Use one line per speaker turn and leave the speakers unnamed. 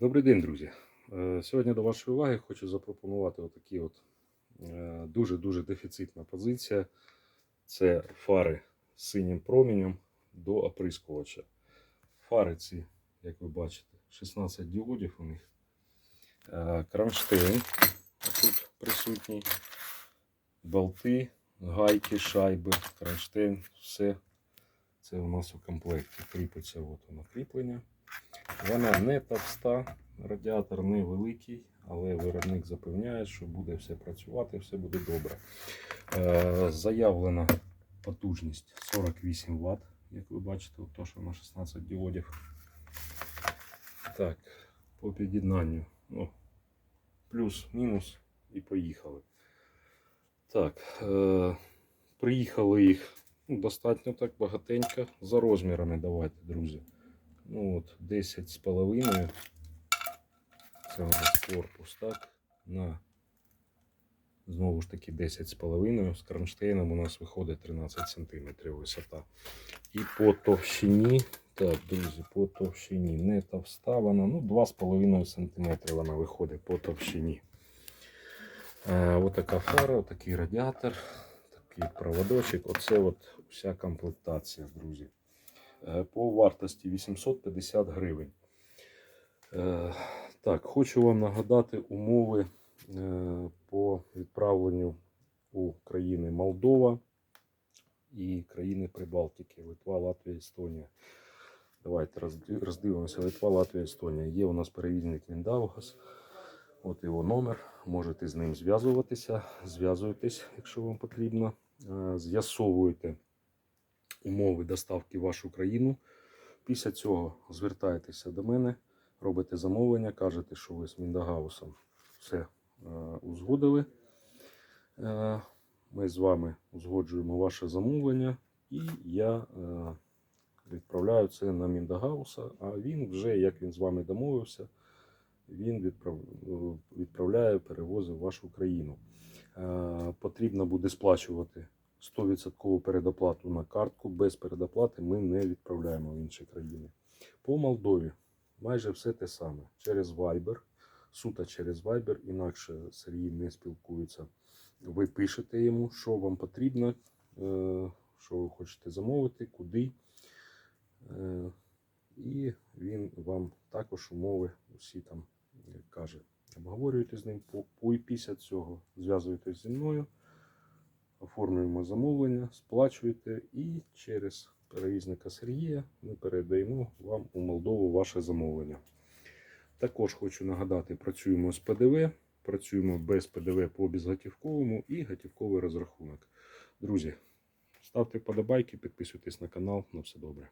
Добрий день, друзі. Е, Сьогодні до вашої уваги хочу запропонувати отакі от е, дуже-дуже дефіцитна позиція. Це фари з синім променем до оприскувача. Фари ці, як ви бачите, 16 діодів у них. Е, Кронштейн тут присутній. Болти, гайки, шайби, кронштейн, все. Це у нас у комплекті. Кріпиться от воно кріплення. Вона не товста, радіатор невеликий, але виробник запевняє, що буде все працювати, все буде добре. Е, заявлена потужність 48 Вт, як ви бачите, то, що на 16 діодів. Так, по під'єднанню. Ну, плюс-мінус і поїхали. Так, е, приїхали їх ну, достатньо так багатенько. За розмірами давайте, друзі. Ну от 10 з половиною. Це у нас корпус, так? На знову ж таки 10 з кронштейном у нас виходить 13 см висота. І по товщині, так, друзі, по товщині не товста вона, ну 2,5 см вона виходить по товщині. Е, ось така фара, отакий радіатор, такий проводочок. Оце от вся комплектація, друзі. Е, По вартості 850 гривень. Е, Так, хочу вам нагадати умови е, по відправленню у країни Молдова і країни Прибалтики, Литва, Латвія, Естонія. Давайте роздивимося. Литва, Латвія, Естонія. Є у нас перевізник Міндаугас. От його номер. Можете з ним зв'язуватися. Зв'язуйтесь, якщо вам потрібно. З'ясовуйте умови доставки в вашу країну. Після цього звертаєтеся до мене, робите замовлення, кажете, що ви з Міндагаусом все е, узгодили. Е, ми з вами узгоджуємо ваше замовлення, і я е, відправляю це на Міндагауса, а він вже, як він з вами домовився, він відправ... е, відправляє перевози в вашу країну. Е, Потрібно буде сплачувати 100% передоплату на картку. Без передоплати ми не відправляємо в інші країни. По Молдові майже все те саме. Через Viber, суто через Viber, інакше Сергій не спілкується. Ви пишете йому, що вам потрібно, е, що ви хочете замовити, куди. Е, І він вам також умови усі там каже. Обговорюєте з ним, по- після цього зв'язуєтесь зі мною оформлюємо замовлення, сплачуєте і через перевізника Сергія ми передаємо вам у Молдову ваше замовлення. Також хочу нагадати, працюємо з ПДВ, працюємо без ПДВ по безготівковому і готівковий розрахунок. Друзі, ставте вподобайки, підписуйтесь на канал. На все добре.